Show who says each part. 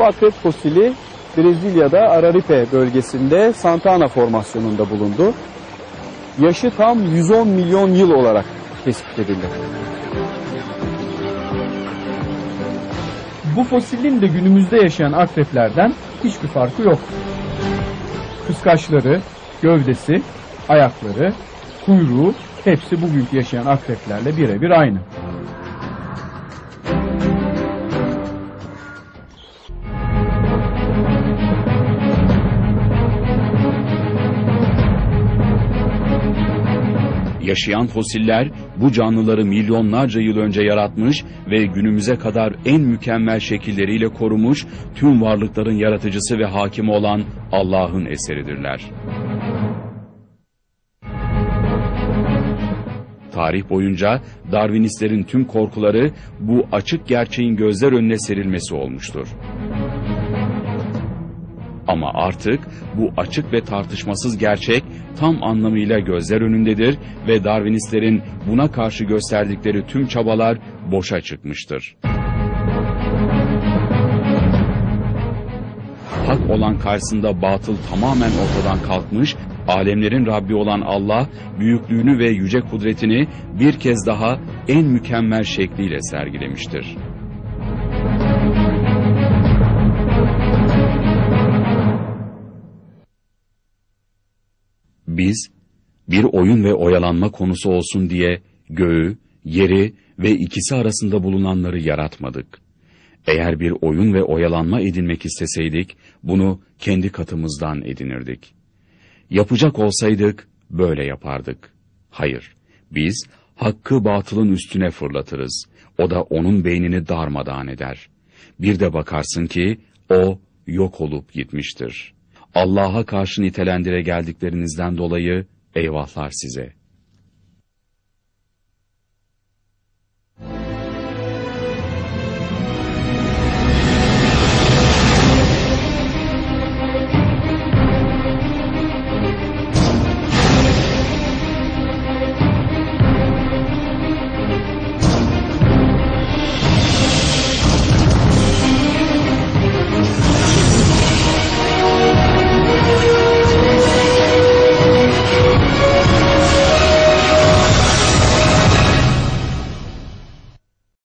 Speaker 1: Bu akrep fosili Brezilya'da Araripe bölgesinde Santana formasyonunda bulundu. Yaşı tam 110 milyon yıl olarak tespit edildi. Bu fosilin de günümüzde yaşayan akreplerden hiçbir farkı yok. Kıskaçları, gövdesi, ayakları, kuyruğu hepsi bugünkü yaşayan akreplerle birebir aynı.
Speaker 2: Yaşayan fosiller bu canlıları milyonlarca yıl önce yaratmış ve günümüze kadar en mükemmel şekilleriyle korumuş, tüm varlıkların yaratıcısı ve hakimi olan Allah'ın eseridirler. Tarih boyunca Darwinistlerin tüm korkuları bu açık gerçeğin gözler önüne serilmesi olmuştur. Ama artık bu açık ve tartışmasız gerçek tam anlamıyla gözler önündedir ve Darwinistlerin buna karşı gösterdikleri tüm çabalar boşa çıkmıştır. Hak olan karşısında batıl tamamen ortadan kalkmış, alemlerin Rabbi olan Allah, büyüklüğünü ve yüce kudretini bir kez daha en mükemmel şekliyle sergilemiştir. Biz bir oyun ve oyalanma konusu olsun diye göğü, yeri ve ikisi arasında bulunanları yaratmadık. Eğer bir oyun ve oyalanma edinmek isteseydik, bunu kendi katımızdan edinirdik. Yapacak olsaydık, böyle yapardık. Hayır, biz hakkı batılın üstüne fırlatırız. O da onun beynini darmadağın eder. Bir de bakarsın ki, o yok olup gitmiştir.'' Allah'a karşı nitelendire geldiklerinizden dolayı eyvahlar size.